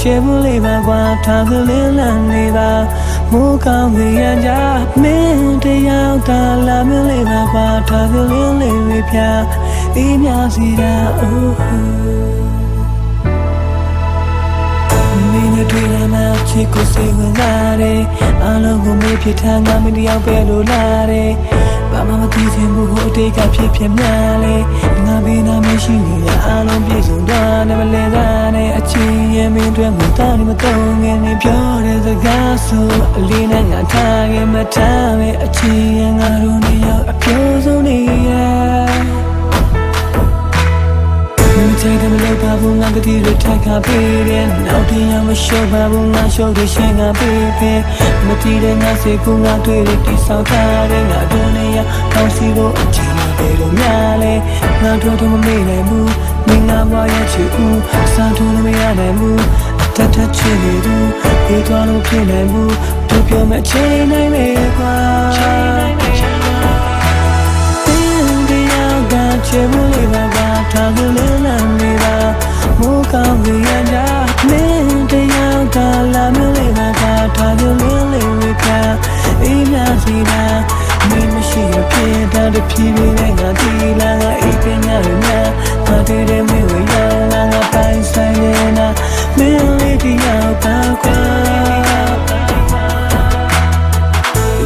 ချေဘူးလေးပါကွာထားကလေးလန့်နေတာမိုးကောင်းကရကြမင်းတယောက်သာလာမလေးပါကွာထားကလေးလေးဝေးပြအေးမြစီတာအိုးမင်းနဲ့တွေ့လာမှချစ်ကိုစိတ်ဝင်စားတယ်အလုံးကိုမေးဖြစ်ထားငါမင်းတယောက်ပဲလို့လာတယ် ဘာမှမသိချင်ဘူးဟိုအတိတ်ကဖြစ်ဖြစ်များလေငါဘေးနာမရှိနေရအလုံးပြည့်စုံသွားတယ်မလဲသားနဲ့အချင်းရဲ့မင်းတွေငါတားနေမတော့ငယ်နေပြောတဲ့စကားဆိုအလေးနဲ့ငါထားခဲ့မထားမဲ့အချင်းရဲ့ငါတို့နေရောက်အပြိုးဆုံးနေရမင်း ချိန်တယ်မလို့ပါဘူးငါကတိရထိုက်ခါပေးတယ်နောက်တရားမလျှော့ပါဘူးငါလျှော့တဲ့ရှင်ကပေးပေးမတီးတဲ့ငါစိတ်ကူငါတွေ့တဲ့တိဆောက်ထားတဲ့ငါတို့နေရကောင်းစီဖို့အချိန်မပေးလို့များလေငါတို့တော့မမေ့နိုင်ဘူးမင်းငါဘွားရဲ့ချစ်ဦးစားထိုးလို့မရနိုင်ဘူးအတတ်တချစ်နေသူပြေးသွားလို့ဖြစ်နိုင်ဘူးတို့ပြောမဲ့ချိန်နိုင်လေကွာချိန်နိုင်လေချိန်နိုင်လေတင်းတယောက်ကချေဘူး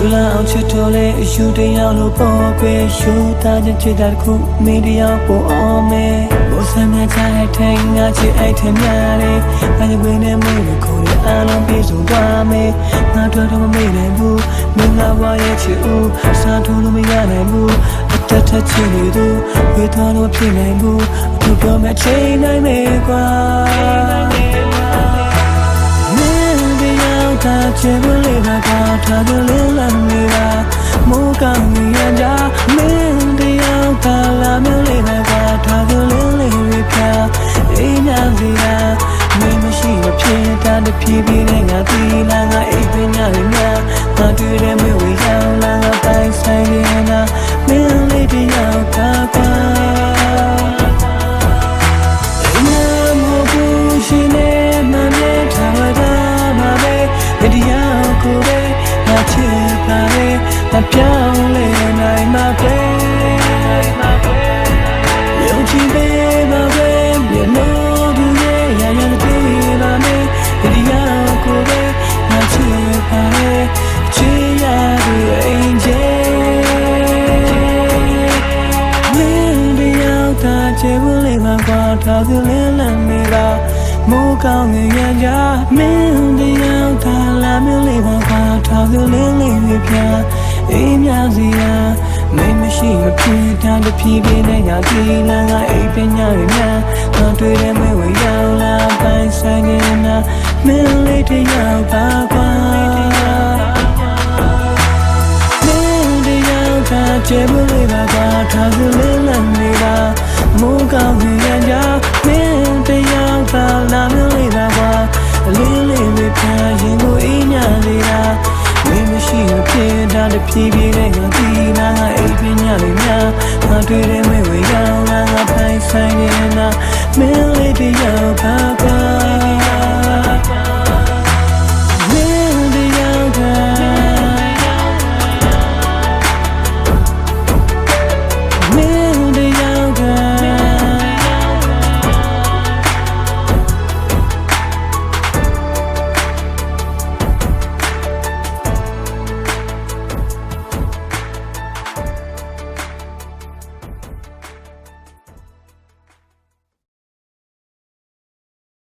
လူလာအောင်ချစ်တော်လေအယူတရားလို့ပေါ်ကွယ်ယူသားချင်းချစ်တာတစ်ခုမင်းတရားပေါ်အောင်မဲဘောဆမ်းမြချတဲ့ထိုင်ငါချစ်အိုက်ထများလေဘာကြောင့်ဝင်နေမေးလို့ခေါ်ရအားလုံးပြေဆုံးသွားမယ်ငါတို့တော့မမေ့နိုင်ဘူးမင်းငါဝါရဲ့ချစ်ဦးစားထိုးလို့မရနိုင်ဘူးအတတ်ထချစ်နေသူဝေသွားလို့ဖြစ်နိုင်ဘူးသူပြောမဲ့ချိန်နိုင်မယ်ကွာ က်ကချေဘူးလေးပါကထားကလေးလမ်းနေတာမိုးကောင်းရကြမင်းတယောက်ကလာမလေးပါကထားကလေးလေးရပြအေးညာစီယာမင်းမရှိမဖြစ်တာတဖြည်းဖြည်းနဲ့ငါတီးလာငါအိပ်ပညာရမြငါတွေ့တဲ့မဝေ လဲနိုင်မှာပဲယုံကြည်ပေးပါပဲမြေလို့သူရဲ့ရရတဲ့ပါမယ်တရားကိုပဲငါချစ်ပါလေချစ်ရတဲ့အင်ဂျယ်မင်းတယောက်သာချေဘူးလေးမှာကွာထားသူလေးလမ်းနေတာမိုးကောင်းငရကြမင်းတယောက်သာလာမလေးမှာကွာထားသူလေးလေး ပြပြအေးမြစီယာမင်းမရှိမဖြစ်တာတဖြည်းဖြည်းနဲ့ငါကြည်လာငါအိပ်ပညာရမြငါတွေ့တဲ့မဝေရောက်လာပိုင်ဆိုင်နေတာမင်းလေးတယောက်ပါကွာမင်းတယောက်ကချေဘူးလေးပါကထားကလေးလမ်းနေတာမိုးကောင်းကရကြမင်းတယောက်ကလာမလေးပါ တဖြည်းဖြည်းနဲ့ငါဒီနာငါအိပ်ပညာလေးများငါတွေ့တဲ့မေဝေရောင်ငါငါဖိုင်ဆိုင်နေနာမင်းလေးတယောက်ပါပါ